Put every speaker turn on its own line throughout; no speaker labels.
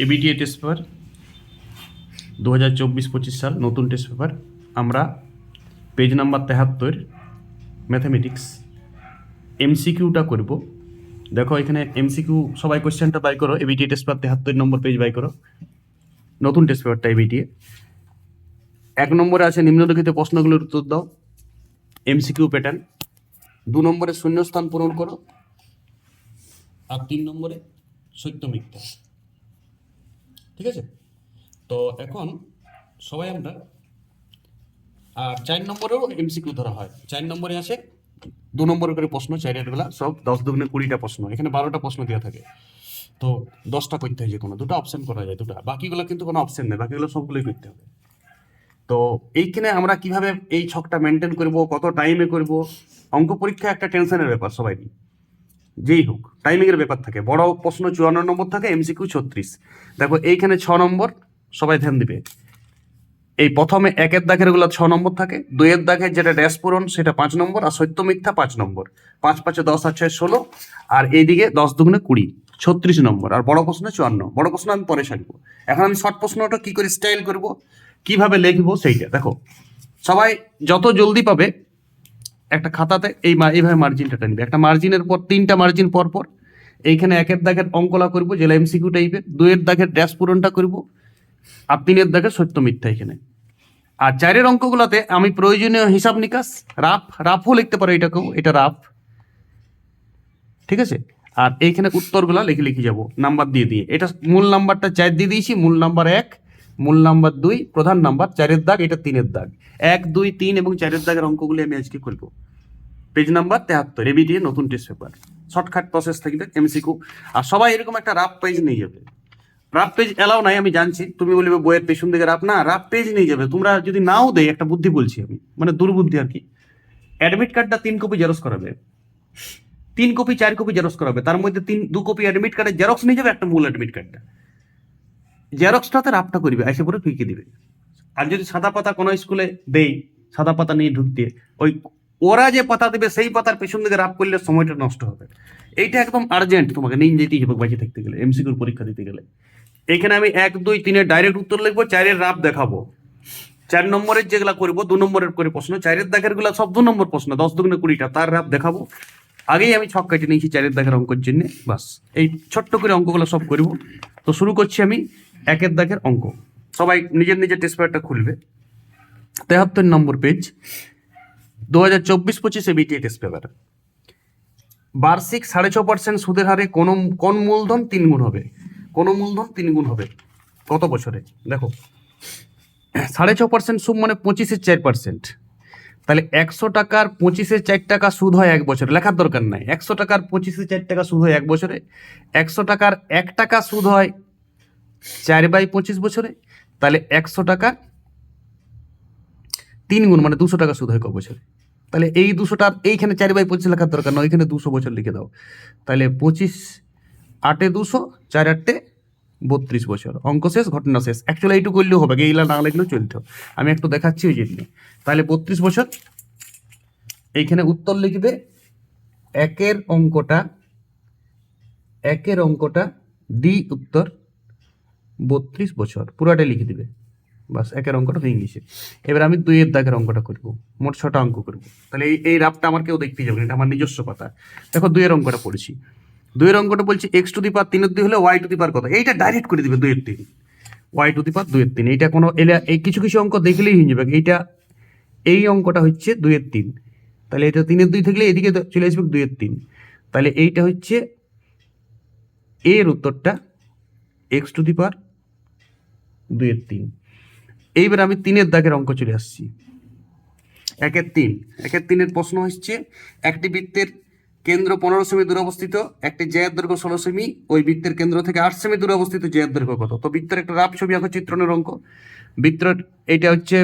ABTA test paper দু হাজার চব্বিশ পঁচিশ সাল, নতুন টেস্ট পেপার আমরা পেজ নাম্বার তেহাত্তর ম্যাথামেটিক্স এমসিকিউটা করব। দেখো এখানে এমসিকিউ সবাই কোশ্চেনটা বাই করো। এবিটিএ টেস্ট পেপার তেহাত্তর নম্বর পেজ বাই করো। নতুন টেস্ট পেপারটা এবিটিএ এক নম্বরে আছে নিম্নলিখিত প্রশ্নগুলোর উত্তর দাও। এমসিকিউ প্যাটার্ন দু নম্বরে শূন্যস্থান পূরণ করো। আর তিন নম্বরে সত্য মিথ্যা। ঠিক আছে? তো এখন সবাই আমরা আর চার নম্বরেও এমসিকিউ ধরা হয়। চার নম্বরে আছে দু নম্বর করে প্রশ্ন চারের বেলা সব দশ দুগুণে কুড়িটা প্রশ্ন, এখানে বারোটা প্রশ্ন দেওয়া থাকে। তো দশটা করতে হয় যে কোনো দুটো অপশন করা যায়, দুটো। বাকিগুলো কিন্তু কোনো অপশন নেই, বাকিগুলো সবগুলোই করতে হবে। তো এইখানে আমরা কীভাবে এই ছকটা মেনটেন করব, কত টাইমে করব? অঙ্ক পরীক্ষা একটা টেনশনের ব্যাপার সবাই যেই হোক টাইমিংয়ের ব্যাপার থাকে। বড় প্রশ্ন চুয়ান্ন নম্বর থাকে এমসিকিউ ছত্রিশ। দেখো, এইখানে ছ নম্বর, সবাই ধ্যান দিবে। এই প্রথমে একের দাগেরগুলো ছ নম্বর থাকে, দুইয়ের দাগের যেটা ড্যাশ পূরণ, সেটা পাঁচ নম্বর, আর সত্য মিথ্যা পাঁচ নম্বর। পাঁচ পাঁচে দশ আর ছয়, ষোলো, আর এইদিকে দশ দুগুণে কুড়ি, ছত্রিশ নম্বর। আর বড় প্রশ্ন চুয়ান্ন, বড় প্রশ্ন আমি পরে সারবো। এখন আমি শর্ট প্রশ্নটা কি করে স্টাইল করব, কীভাবে লিখব সেইটা, দেখো। সবাই যত জলদি পাবে খাতাতে এই এইভাবে মার্জিনটা টানবে একটা মার্জিনের পর তিনটা মার্জিন পর পর এইখানে একের দাগের অঙ্কলা করব যেটা এমসিকিউ টাইপের দুইয়ের দাগের ড্যাশ পূরণটা করব, আর তিনের দাগের সত্য মিথ্যা এখানে। আর চারের অঙ্কগুলোতে আমি প্রয়োজনীয় হিসাব নিকাশ, রাফ, রাফও লিখতে পারো এটাকেও এটা রাফ। ঠিক আছে? আর এইখানে উত্তরগুলো লিখে লিখে যাব, নাম্বার দিয়ে দিয়ে। এটা মূল নাম্বারটা চার দিয়ে দিয়েছি, মূল নাম্বার এক, মূল নাম্বার দুই, প্রধান নাম্বার, চারের দাগ, এটা তিনের দাগ। এক, দুই, তিন এবং চারের দাগের অঙ্কগুলি আমি আজকে করব পেজ নাম্বার তেহাত্তর এবিটি নতুন টেস্ট পেপার শর্টকাট প্রসেস থাকবে এমসিকিউ আর সবাই এরকম একটা রাফ পেজ নিয়ে যাবে। রাফ পেজ এলাও নাই, আমি জানছি। তুমি বলবে, বইয়ের পেছন দিকে রাফ না রাফ পেজ নিয়ে যাবে। তোমরা যদি নাও দেয়, একটা বুদ্ধি বলছি আমি। মানে দুর্বুদ্ধি আর কি। অ্যাডমিট কার্ডটা তিন কপি জেরক্স করাবে। তিন কপি চার কপি জেরক্স করাবে। তার মধ্যে তিন, দু কপি অ্যাডমিট কার্ডের জেরক্স নিয়ে যাবে, একটা মূল অ্যাডমিট কার্ডটা জেরক্সটাতে রাফটা করবে, এসে পরে ফিকে দিবে। আর যদি সাদা পাতা কোনো স্কুলে দেই, সাদা পাতা নিয়ে ঢুকতে ওই ওরা যে পাতা দেবে, সেই পাতার পেছন দিকে রাফ করলে সময়টা নষ্ট হবে। এইটা একদম আর্জেন্ট তোমাকে নিয়ে যেতেই হবে বাঁচে থাকতে গেলে এমসিকিউর পরীক্ষা দিতে গেলে। এখানে আমি এক, দুই তিনের ডাইরেক্ট উত্তর লিখব, চারের রাফ দেখাবো। চার নম্বরের যেগুলা করব, দু নম্বরের করে প্রশ্ন, চারের দাগেরগুলা সব দু নম্বর প্রশ্ন, দশ দুগুণে কুড়িটা, তার রাফ দেখাবো। আগেই আমি ছক কেটে নিয়েছি চারের দাগের অঙ্কের জন্য, বাস। এই ছোট্ট করে অঙ্কগুলো সব করব। তো শুরু করছি আমি একের দাগের অঙ্ক। সবাই নিজের নিজের টেস্ট পেপারটা খুলবে। তেহাত্তর নম্বর পেজ দু হাজার চব্বিশ পঁচিশে বিটিএ টেস্ট পেপার বার্ষিক সাড়ে ছ পার্সেন্ট সুদের হারে কোন কোন মূলধন তিন গুণ হবে? কোন মূলধন তিন গুণ হবে? কত বছরে? দেখো। সাড়ে ছ পার্সেন্ট সুদ মানে পঁচিশের চার পার্সেন্ট তাহলে একশো টাকার পঁচিশে চার টাকা সুদ হয় এক বছরে। লেখার দরকার নাই। একশো টাকার পঁচিশে চার টাকা সুদ হয় এক বছরে। একশো টাকার এক টাকা সুদ হয় চার বাই পঁচিশ বছরে। তাহলে একশো টাকা তিন গুণ মানে দুশো টাকা সুদ হয় ক বছরে। তাহলে এই দুশোটার এইখানে চার বাই পঁচিশ লেখার দরকার নয় ওইখানে দুশো বছর লিখে দাও। তাহলে পঁচিশ আটে দুশো, চার আটে বত্রিশ বছর। অঙ্ক শেষ, ঘটনা শেষ। অ্যাকচুয়ালি এইটুকু করলেও হবে এইগুলা না লাগলেও চলতো। আমি একটু দেখাচ্ছি ওই জন্য। তাহলে বত্রিশ বছর, এইখানে উত্তর লিখবে একের অঙ্কটা একের অঙ্কটা, ডি উত্তর, বত্রিশ বছর। পুরাটাই লিখে দিবে। বাস, একের অঙ্কটা হয়ে গেছে এবার আমি দুইয়ের দাগের অঙ্কটা করব, মোট ছটা অঙ্ক করব। তাহলে এই এই রাফটা আমার কেউ দেখতে যাবে এটা আমার নিজস্ব কথা দেখো, দুইয়ের অঙ্কটা পড়েছি। দুইয়ের অঙ্কটা বলছি এক্স টু দি পার তিনের দুই হলে ওয়াই টু দি পার কত? এইটা ডাইরেক্ট করে দিবে দুইয়ের তিন। ওয়াই টু দি পার দুইয়ের তিন। এইটা কোনো, এলে, এই কিছু কিছু অঙ্ক দেখলেই হয়ে যাবে। এইটা, এই অঙ্কটা হচ্ছে দুইয়ের তিন। তাহলে এটা তিনের দুই থাকলে এদিকে চলে আসবে দুইয়ের তিন। তাহলে এইটা হচ্ছে এর উত্তরটা এক্স টু দি পার দুইয়ের তিন। এইবার আমি তিনের দাগের অঙ্ক চলে আসছি। একের তিন। একের তিনের প্রশ্ন হচ্ছে, একটি বৃত্তের কেন্দ্র পনেরো সেমি দূরে অবস্থিত, একটি জয়ের দৈর্ঘ্য ষোলো সেমি, ওই বৃত্তের কেন্দ্র থেকে আট সেমি দূরে অবস্থিত জয়ের দৈর্ঘ্য কত? তো বৃত্তের একটা রাফ ছবি আঁকো চিত্রণের অঙ্ক। বৃত্তের এটা হচ্ছে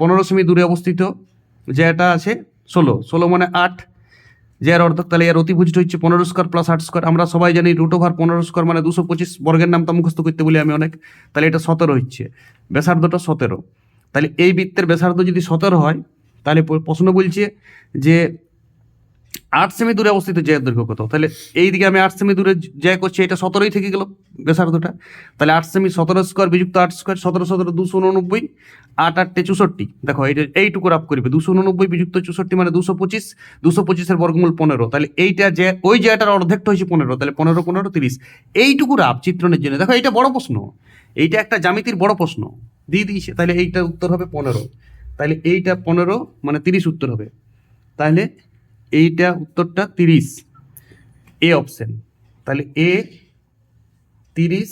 পনেরো সেমি দূরে অবস্থিত যেটা আছে ষোলো। ষোলো মানে আট যে এর অর্ধেক তাহলে এর অতিভুজটা হচ্ছে পনেরো স্কোয়ার প্লাস আট স্কোয়ার আমরা সবাই জানি রুট ওভার পনেরো স্কোয়ার মানে দুশো পঁচিশ বর্গের নাম তো মুখস্থ করতে বলি আমি অনেক। তাহলে এটা সতেরো হচ্ছে ব্যাসার্ধটা সতেরো। তাহলে এই বৃত্তের ব্যাসার্ধ যদি সতেরো হয়, তাহলে প্রশ্ন বলছে যে আট সেমি দূরে অবস্থিত জ্যায়ের দৈর্ঘ্য কত? তাহলে এই দিকে আমি আট সেমি দূরে জ্যায় করছি, এটা সতেরোই থেকে গেল ব্যাসার্ধটা তাহলে আট সেমি সতেরো স্কোয়ার বিযুক্ত আট স্কোয়ার সতেরো সতেরো দুশো উননব্বই, আট আটটে চৌষট্টি। দেখো, এইটা এইটুকু রাপ করবে। দুশো উননব্বই বিযুক্ত চৌষট্টি মানে দুশো পঁচিশ, দুশো পঁচিশের বর্গমূল পনেরো। তাহলে এইটা যে, ওই জায়গাটার অর্ধেকটা হয়েছে পনেরো, তাহলে পনেরো পনেরো, তিরিশ। এইটুকু রাপ চিত্রণের জন্য। দেখো, এইটা বড় প্রশ্ন। এইটা একটা জ্যামিতির বড় প্রশ্ন। দিয়ে দিয়েছে, তাহলে এইটার উত্তর হবে পনেরো। তাহলে এইটা পনেরো মানে তিরিশ উত্তর হবে। তাহলে এইটা উত্তরটা তিরিশ। এ অপশন তাহলে এ তিরিশ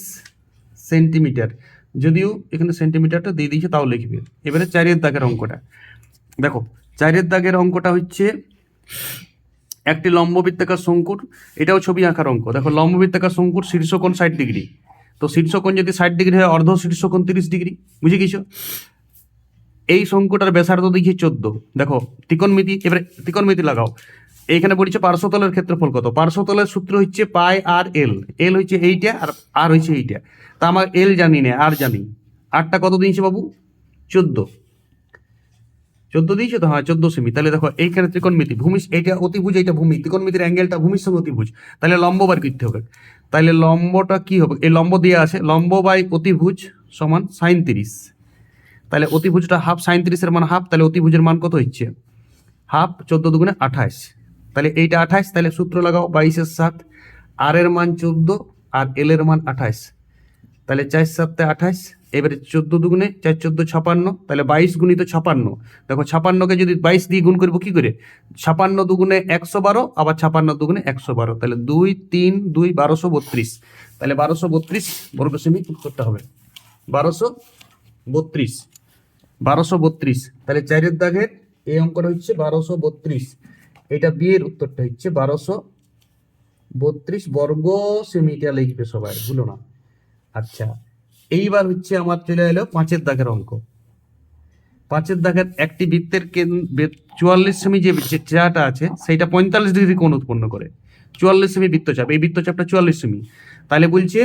সেন্টিমিটার। যদিও এখানে সেন্টিমিটারটা দিয়ে দিয়েছে, তাও লিখবে। এবারে চারের দাগের অঙ্কটা। দেখো, চারের দাগের অঙ্কটা হচ্ছে একটি লম্ববৃত্তাকার শঙ্কুর, এটাও ছবি আঁকার অঙ্ক। দেখো, লম্ববৃত্তাকার শঙ্কুর শীর্ষকোণ ষাট ডিগ্রি। তো শীর্ষকোণ যদি ষাট ডিগ্রি হয়, অর্ধ শীর্ষকোণ তিরিশ ডিগ্রি। বুঝে গেছো? এই শঙ্কুটার ব্যাসার্ধ দেখিয়ে চোদ্দ। দেখো, ত্রিকোণমিতি, এবারে ত্রিকোণমিতি লাগাও। এইখানে বলছে পার্শ্বতলের ক্ষেত্রফল কত? পার্শ্বতলের সূত্র হচ্ছে পাই আর এল। এল হচ্ছে এইটা আর আর হচ্ছে এইটা। তা আমার এল জানি না, আর জানি। আরটা কত দিয়েছে বাবু? চোদ্দ। চোদ্দ দিয়েছে তো? হ্যাঁ চোদ্দ সেমি। তাহলে দেখো, এইখানে ত্রিকোণমিতি, ভূমি, এইটা অতিভুজ, এইটা ভূমি। ত্রিকোণমিতির অ্যাঙ্গেলটা ভূমির সঙ্গে অতিভুজ। তাহলে লম্ব বার করতে হবে। তাহলে লম্বটা কি হবে? এই লম্ব দেওয়া আছে, লম্ব বাই অতিভুজ সমান সাইন তিরিশ। তাহলে অতিভুজটা হাফ সাইন তিরিশের মান হাফ, তাহলে অতিভুজের মান কত হচ্ছে? হাফ চোদ্দ দুগুণে আঠাশ তাহলে এইটা আঠাশ তাহলে সূত্র লাগাও বাইশের সাত, আর এর মান চোদ্দ, আর এল এর মান আঠাশ তাহলে চার সাততে আঠাশ এবারে চোদ্দ দুগুণে চার চোদ্দ ছাপান্ন, তাহলে বাইশ গুণিত ছাপান্ন। দেখো ছাপান্নকে যদি বাইশ দিয়ে গুণ করব কি করে? ছাপান্ন দুগুণে একশো বারো, আবার ছাপান্ন দুগুণে একশো বারো। তাহলে দুই, তিন, দুই, বারোশো বত্রিশ। তাহলে বারোশো বত্রিশ বর্গ সেমি উত্তরটা হবে। বারোশো বত্রিশ। বারোশো বত্রিশ। তাহলে চারের দাগের এই অঙ্কটা হচ্ছে বারোশো বত্রিশ। এটা বিয়ের উত্তরটা হচ্ছে বারোশো বত্রিশ বর্গ সেমিটা লিখবে সবাই, ভুলো না। আচ্ছা এইবার হচ্ছে আমার চলে এলো পাঁচের দাগের অঙ্ক। পাঁচের দাগের একটি বৃত্তের চুয়াল্লিশ সেমি যে যে চাটা আছে, সেইটা পঁয়তাল্লিশ ডিগ্রি কোণ উৎপন্ন করে। চুয়াল্লিশ সেমি বৃত্তচাপ, এই বৃত্তচাপটা চুয়াল্লিশ সেমি। তাহলে বলছে,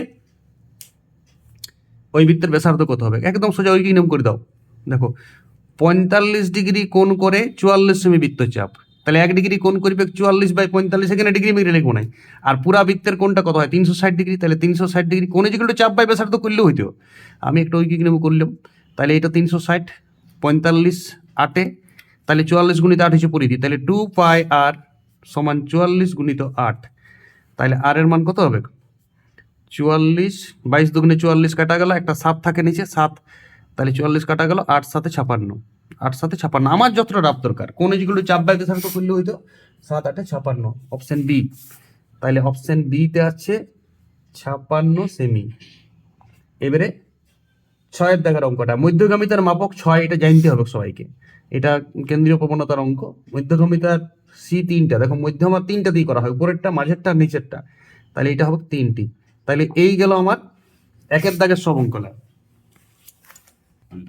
ওই বৃত্তের ব্যাসার্ধ কত হবে? একদম সোজা ওই নিয়ম করে দাও। দেখো, পঁয়তাল্লিশ ডিগ্রি কোণ করে চুয়াল্লিশ সেমি বৃত্তচাপ তাহলে এক ডিগ্রি কোণ করবে চুয়াল্লিশ বাই পঁয়তাল্লিশ, এখানে ডিগ্রি মিলে লিখব নাই। আর পুরা বৃত্তের কোণটা কত হয়? তিনশো ষাট ডিগ্রি, তাহলে তিনশো ষাট ডিগ্রি কোণে যেগুলো চাপ বাই ব্যাসার্ধ করলেও হইতো। আমি একটা ঐকিক নিয়ম করলাম। তাহলে এটা তিনশো ষাট, পঁয়তাল্লিশ আটে তাহলে চুয়াল্লিশ গুণিত আট হচ্ছে পরিধি তাহলে টু পাই আর সমান চুয়াল্লিশ গুণিত আট। তাহলে আর এর মান কত হবে? চুয়াল্লিশ, বাইশ দুগুণে চুয়াল্লিশ কাটা গেল, একটা সাত থাকে নিচে, সাত তাহলে চুয়াল্লিশ কাটা গেল, আট সাথে ছাপান্ন। আট সাথে ছাপান্ন। আমার যতটা রাপ দরকার, কোন যেগুলো চাপ বাইতে থাকতো করলে হইতো সাত আটে ছাপান্ন। অপশন বি তাহলে অপশন বিতে আছে ছাপান্ন সেমি এবারে ছয়ের দেখার অঙ্কটা। মধ্যগামিতার মাপক ছয়, এটা জানতে হবে সবাইকে। এটা কেন্দ্রীয় প্রবণতার অঙ্ক। মধ্যগামিতার সি তিনটা। দেখো মধ্যমা তিনটা দিয়ে করা হয়, উপরেরটা, মাঝেরটা, নিচেরটা। তাহলে এটা হবে তিনটি। তাহলে এই গেল আমার একের দাগের সব অঙ্কলা।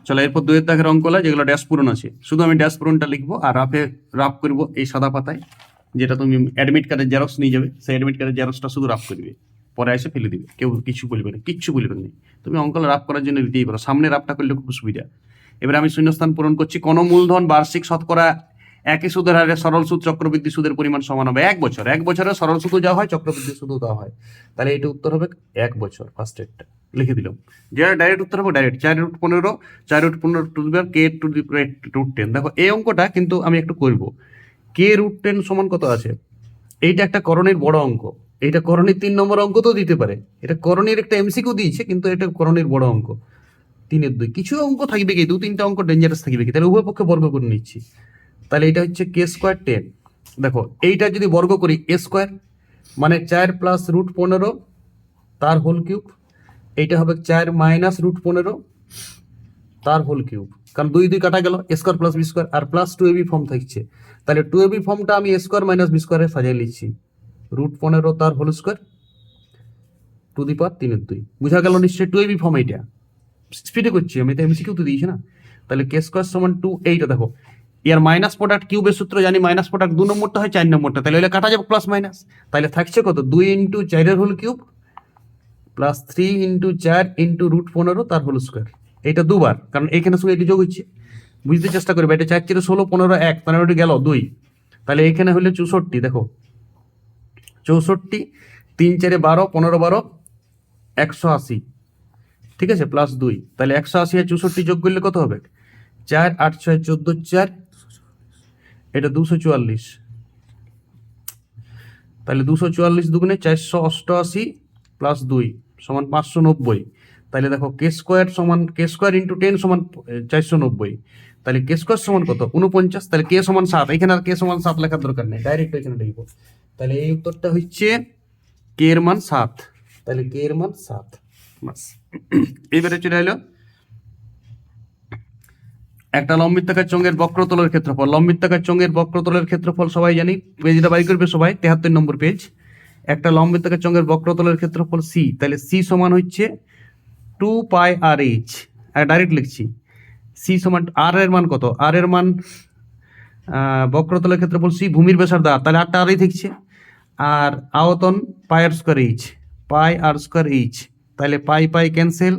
চলো, এরপর দুয়ের দাগের অঙ্কলা যেগুলো ড্যাশ পূরণ আছে। শুধু আমি ড্যাশ পূরণটা লিখব আর রাফে রাফ করব এই সাদা পাতায়, যেটা তুমি অ্যাডমিট কার্ডের জেরক্স নিয়ে যাবে। সেই অ্যাডমিট কার্ডের জেরক্সটা শুধু রাফ করবে। পরে এসে ফেলে দিবে। কেউ কিছু বলবে না, কিচ্ছু বলবে না। তুমি অঙ্কলা রাফ করার জন্য দিতেই পারো। সামনে রাফটা করলে খুব সুবিধা। এবার আমি শূন্যস্থান পূরণ করছি। কোন মূলধন, বার্ষিক শতকরা একই সুদের হারে সরল সুদ, চক্রবৃদ্ধি সুদের পরিমাণ সমান হবে এক বছর। এক বছরে সরল সুদও দেওয়া হয়, চক্রবৃদ্ধি সুদও দেওয়া হয়। তাহলে এটা উত্তর হবে এক বছর ফার্স্ট এডটা লিখে দিলাম। যেটা ডাইরেক্ট উত্তর হবে ডাইরেক্ট চার রুট পনেরো, চার রুট পনেরো টু দিবার কে টু দি রুট টেন দেখো, এই অঙ্কটা কিন্তু আমি একটু করব। কে রুট টেন সমান কত আছে? এইটা একটা করণের বড় অঙ্ক। এইটা করণের তিন নম্বর অঙ্ক তো দিতে পারে। এটা করণের একটা এমসিকিউ দিয়েছে, কিন্তু এটা করণের বড় অঙ্ক। তিনের দুই। কিছু অঙ্ক থাকবে কি? দু তিনটা অঙ্ক ডেঞ্জারাস থাকবে কি? তাহলে উভয় পক্ষে বর্গ করে নিচ্ছি। তাহলে এটা হচ্ছে কে স্কোয়ার টেন দেখো, এইটা যদি বর্গ করি এ স্কোয়ার মানে চার প্লাস রুট পনেরো, তার হোল কিউব এইটা হবে চার মাইনাস রুট পনেরো, তার হোল কিউব কারণ দুই দুই কাটা গেল স্কোয়ার প্লাস বি স্কোয়ার আর প্লাস টু এবি ফর্ম থাকছে। তাহলে টু এবি ফর্মটা আমি স্কোয়ার মাইনাস বি স্কোয়ারে সাজিয়ে নিচ্ছি রুট পনেরো, তার whole square to the power তিনের দুই। বুঝা গেল নিশ্চয়ই টু এবি ফর্ম এইটা? স্পিডে করছি আমি তো এমসিকিউ তো দিয়েছি না? তাহলে কে স্কোয়ার সমান টু এইটা দেখো। ইয়ার মাইনাস প্রোডাক্ট কিউবের সূত্র জানি মাইনাস প্রোডাক্ট দু নম্বরটা হয়, চার নম্বরটা। তাহলে কাটা যাবে প্লাস মাইনাস তাহলে থাকছে কত? দুই ইন্টু চারের whole cube plus three into চার ইন্টু রুট পনেরো, তার হোল স্কোয়ার এটা দুবার, কারণ এখানে সঙ্গে এটি যোগ হচ্ছে। বুঝতে চেষ্টা করবে, এটা চার চারে ষোলো, পনেরো, এক, তার মানে ওটা গেল দুই। তাহলে এখানে হলে চৌষট্টি, দেখো। চৌষট্টি, তিন চারে বারো, পনেরো বারো, একশো আশি। ঠিক আছে? প্লাস দুই। তাহলে একশো আশি আর চৌষট্টি যোগ করলে কত হবে? চার, আট, ছয়, চোদ্দ, চার। এটা দুশো চুয়াল্লিশ। তাহলে দুশো চুয়াল্লিশ দুগুণে চারশো অষ্টআশি প্লাস দুই। সমান পাঁচশো নব্বই। তাহলে দেখো কে স্কোয়ার সমান, কে স্কোয়ার ইন্টু টেন সমান চারশো নব্বই। তাহলে কে স্কোয়ার সমান কত? উনপঞ্চাশ তাহলে কে সমান সাত? এখানে আর কে সমান সাত লেখার দরকার নেই। ডাইরেক্ট এখানে লিখব। তাহলে এই উত্তরটা হচ্ছে কে এর মান সাত। তাহলে কে এর মান সাত। বাস। এবারে চলে এলো একটা লম্বিতাকার চঙ্গের বক্রতলের ক্ষেত্রফল। লম্বিতাকার চঙ্গের বক্রতলের ক্ষেত্রফল সবাই জানি? পেজটা বাই করবে সবাই, তেহাত্তর নম্বর পেজ। একটা লম্বিতাকার চঙ্গের বক্রতলের ক্ষেত্রফল সি তাহলে সি সমান হচ্ছে two pi R H direct লিখছি। সি সমান আর এর মান কত? আর এর মান বক্রতলের ক্ষেত্রফল সি ভূমির ব্যাসার্ধ আর তাহলে আটটা আরই থাকছে। আর আয়তন pi R square H pi R square H তাহলে pi pi cancel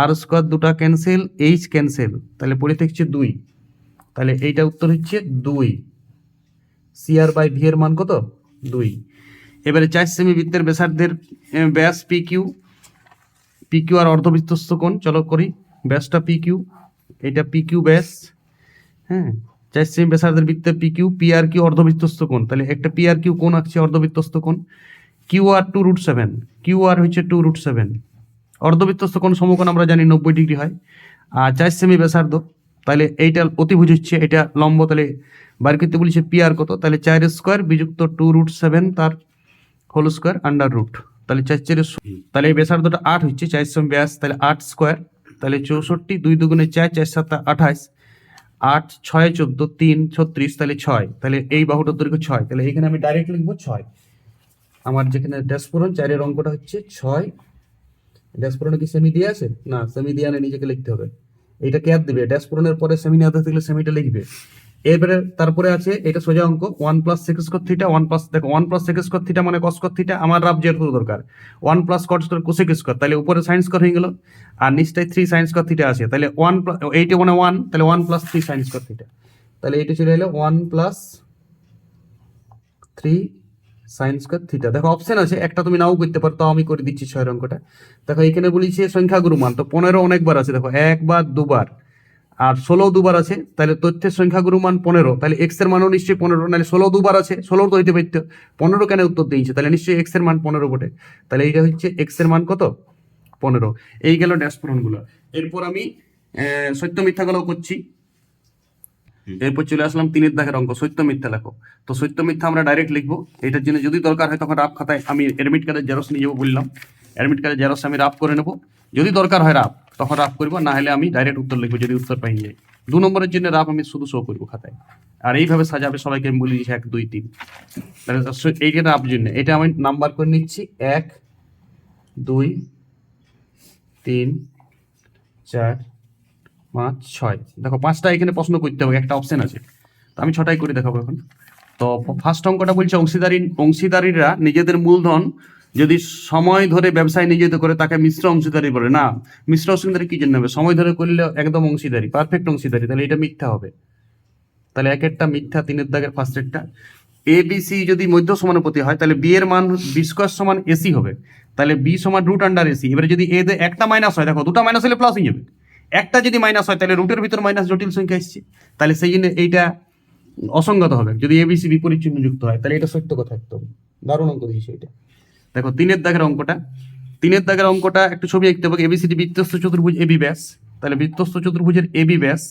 R square দুটা ক্যান্সেল এইচ ক্যান্সেল তাহলে পড়ে থাকছে দুই। তাহলে এইটা উত্তর হচ্ছে দুই। সি আর বাই ভি এর মান কত? দুই। এবারে চার সেমি বৃত্তের ব্যাসার্ধের ব্যাস P Q P Q R অর্ধবৃত্তস্থ কোণ, চলো করি। ব্যাসটা পি কিউ এটা পি কিউ ব্যাস হ্যাঁ? চার সেমি ব্যাসার্ধের বৃত্তে P Q P R Q অর্ধবৃত্তস্থ কোণ। তাহলে একটা পি আর কিউ কোণ আছে অর্ধবৃত্তস্থ কোণ। Q R two root seven Q R হচ্ছে টু রুট সেভেন অর্ধবৃত্তস্থ কোণ সমকোণ আমরা জানি নব্বই ডিগ্রি হয়। আর চার সেমি ব্যাসার্ধ, তাহলে এইটা অতিভুজ হচ্ছে এটা লম্ব, তাহলে বার করতে বলেছে পি আর কত? তাহলে চার স্কোয়ার বিযুক্ত টু রুট সেভেন তার হোল স্কোয়ার আন্ডার রুট তাহলে চার চারে তাহলে এই ব্যাসার্ধটা আট হচ্ছে চার সেমি ব্যাস তাহলে আট স্কোয়ার তাহলে চৌষট্টি দুই দুগুণে চার চার সাত আঠাশ আট ছয় চোদ্দ তিন ছত্রিশ তাহলে ছয় তাহলে এই বাহুটার দৈর্ঘ্য ছয় তাহলে এখানে আমি ডাইরেক্ট লিখব ছয়। আমার যেখানে ড্যাশপূরণ চারের অঙ্কটা হচ্ছে ছয়। ড্যাশপূরণে কি সেমি দিয়ে আছে? না সেমি দিয়ে আনে নিজেকে লিখতে হবে। এটা কে দিবে? ড্যাশপূরণের পরে সেমি না থাকলে সেমিটা লিখবে। এবারে তারপরে আছে, এটা সোজা অঙ্ক one plus sec square theta one plus দেখো one plus sec square theta মানে কস থিটা আমার রাব যেহেতু দরকার। One plus cot square cosec square তাহলে উপরে সাইন স্কোয়ার হয়ে গেল, আর নিচটায় থ্রি সাইন স্কোয়ার থিটা আছে, তাহলে ওয়ান এইটা মানে ওয়ান তাহলে one plus three sine square theta তাহলে এইটা চলে এলো one plus three sine square theta দেখো অপশন আছে, একটা তুমি নাও করতে পারো, তাও আমি করে দিচ্ছি ছয়ের অঙ্কটা। দেখো, এখানে বলেছে সংখ্যাগুরু মান, তো পনেরো অনেকবার আছে, দেখো, একবার, দুবার। আর ষোলো দুবার আছে তাহলে তথ্যের সংখ্যাগুরু মান পনেরো তাহলে এক্সের মানও নিশ্চয়ই পনেরো নাহলে ষোলো দুবার আছে ষোলো তো হইতে পারতো। পনেরো কেন উত্তর দিয়েছে? তাহলে নিশ্চয়ই এক্সের মান পনেরো বটে। তাহলে এইটা হচ্ছে এক্সের মান কত? পনেরো। এই গেল ড্যাশ পূরণগুলো এরপর আমি সত্য মিথ্যাগুলো করছি। এরপর চলে আসলাম তিনের দাগের অঙ্ক সত্য মিথ্যা লেখো। তো সত্য মিথ্যা আমরা ডাইরেক্ট লিখব। এটার জন্য যদি দরকার হয় তখন রাপ খাতায় আমি অ্যাডমিট কার্ডের জেরক্স নিয়ে যাব বললাম। অ্যাডমিট কার্ডের জেরক্স আমি রাপ করে নেব। যদি দরকার হয় রাপ তখন রাফ করব না হলে আমি ডাইরেক্ট উত্তর লিখব, যদি উত্তর পাই যাই দু নম্বরের জন্য রাফ আমি শুধু শো করব খাতায়। আর এইভাবে সাজাবে, সবাইকে আমি বলে এক, দুই, তিন। এইটা রাপ জন্য। এটা আমি নাম্বার করে নিচ্ছি। এক, দুই, তিন, চার, পাঁচ, ছয়। দেখো, পাঁচটা এখানে প্রশ্ন করতে হবে, একটা অপশন আছে। তো আমি ছটাই করে দেখাবো এখন। তো ফার্স্ট অঙ্কটা বলছে অংশীদারি অংশীদারিরা নিজেদের মূলধন যদি সময় ধরে ব্যবসায় নিয়োজিত করে তাকে মিশ্র অংশীদারি বলে, না, মিশ্র অংশীদারি কি জন্য হবে? সময় ধরে করলে একদম অংশীদারি পারফেক্ট অংশীদারি, তাহলে এটা মিথ্যা হবে। তাহলে এক একটা মিথ্যা তিনের দাগের ফার্স্ট একটা। এ বি সি যদি মধ্য সমানুপতি হয়, তাহলে বি এর মান বি স্কোয়ার সমান এসি হবে। তাহলে বি সমান রুট আন্ডার এসি এবারে যদি এ একটা মাইনাস হয়, দেখো, দুটো মাইনাস হলে প্লাস হয়ে যাবে। একটা যদি মাইনাস হয়, তাহলে রুটের ভিতর মাইনাস জটিল সংখ্যা এসছে। তাহলে সেই জন্য এইটা অসঙ্গত হবে। যদি এ বি সি বিপরীত চিহ্ন যুক্ত হয়, তাহলে এটা সত্য কথা একদম। দারুণ অঙ্ক দিয়েছে এটা। দেখো, তিনের দাগের অঙ্কটা। তিনের দাগের অঙ্কটা একটু ছবি আঁকতে হবে। এবিসিডি বৃত্তস্থ চতুর্ভুজ এবি ব্যাস। তাহলে বৃত্তস্থ চতুর্ভুজের এবি ব্যাস।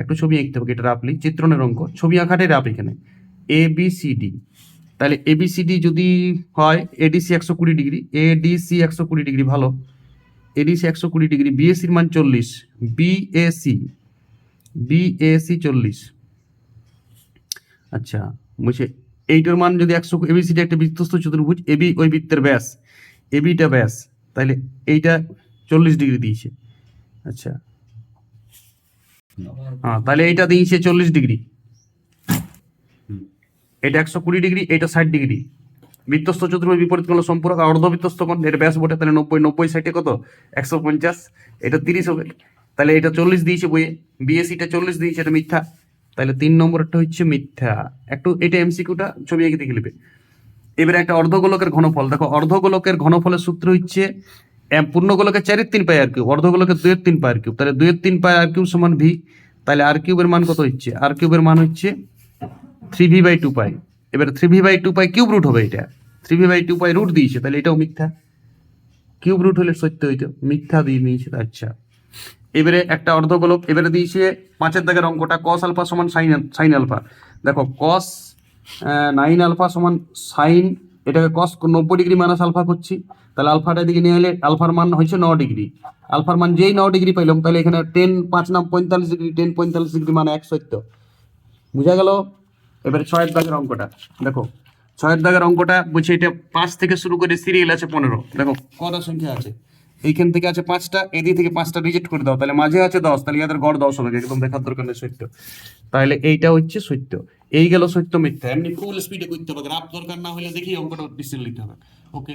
একটু ছবি আঁকতে হবে, এটা রাপলি চিত্রণের অঙ্ক। ছবি আঁকাটাই রাপ এখানে। A B C D. তাহলে এ বি সি ডি যদি হয় এডিসি একশো কুড়ি ডিগ্রি এডিসি একশো কুড়ি ডিগ্রি, ভালো। এডিসি একশো কুড়ি ডিগ্রি বিএসির মান চল্লিশ বিএসি বিএসি চল্লিশ। আচ্ছা বলছে এইটার মান যদি একশো এবিসিডি একটা বৃত্তস্থ চতুর্ভুজ এবি ওই বৃত্তের ব্যাস এবিটা ব্যাস তাহলে এইটা চল্লিশ ডিগ্রি দিয়েছে। আচ্ছা। হ্যাঁ তাহলে এইটা দিয়েছে চল্লিশ ডিগ্রি। এটা একশো কুড়ি ডিগ্রি, এটা ষাট ডিগ্রি। বৃত্তস্থ চতুর্ভুজ বিপরীত কোণ সম্পূরক অর্ধবৃত্তস্থ কোণ এটা ব্যাস বটে তাহলে নব্বই নব্বই ষাটে কত? একশো পঞ্চাশ। এটা তিরিশ হবে। তাহলে এটা চল্লিশ দিয়েছে বইয়ে। বিএসিটা চল্লিশ দিয়েছে, এটা মিথ্যা। তাহলে তিন নম্বরটা হচ্ছে মিথ্যা। একটু এটা এমসিকিউটা ছবি এঁকে দেখে নেবে এবারে একটা অর্ধগোলকের ঘনফল। দেখো, অর্ধগোলকের ঘনফলের সূত্র হচ্ছে পূর্ণগোলকের চারের তিন পাই আর কিউব অর্ধগোলকের দুয়ের তিন পাই আর কিউব তাহলে দুয়ের তিন পাই আর কিউব সমান ভি তাহলে আর কিউবের মান কত হচ্ছে? আর কিউবের মান হচ্ছে three V by two pi এবার three V by two pi cube root হবে এটা। Three V by two pi root দিয়েছে, তাহলে এটাও মিথ্যা। কিউব রুট হলে সত্য হইতো। মিথ্যা দিয়ে নিয়েছে আচ্ছা। এবারে একটা অর্ধগোলক, এবারে দিয়েছে পাঁচের দাগের অঙ্কটা কস আলফা সমান সাইন সাইন আলফা দেখো কস নাইন আলফা সমান সাইন এটাকে কস নব্বই ডিগ্রি মাইনাস আলফা করছি। তাহলে আলফাটা দিকে নিয়ে এলে আলফার মান হয়েছে ন ডিগ্রি আলফার মান যেই ন ডিগ্রি পাইলাম, তাহলে এখানে টেন পাঁচ নাম পঁয়তাল্লিশ ডিগ্রি টেন পঁয়তাল্লিশ ডিগ্রি মানে এক সত্য। বুঝা গেল? এবারে ছয়ের দাগের অঙ্কটা। দেখো, ছয়ের দাগের অঙ্কটা বলছে এটা পাঁচ থেকে শুরু করে সিরিয়াল আছে পনেরো। দেখো, কটা সংখ্যা আছে? এইখান থেকে আছে পাঁচটা, এদিক থেকে পাঁচটা রিজেক্ট করে দাও, তাহলে মাঝে আছে দশ, তাহলে ইয়াদের গড় দশ হবে, একদম দেখার দরকার নেই সত্য। তাহলে এইটা হচ্ছে সত্য। এই গেল সত্য মিথ্যা। এমনি ফুল স্পিডে করতে হবে গ্রাফ দরকার না হলে দেখি অঙ্কটা ডিসিশন নিতে হবে। ওকে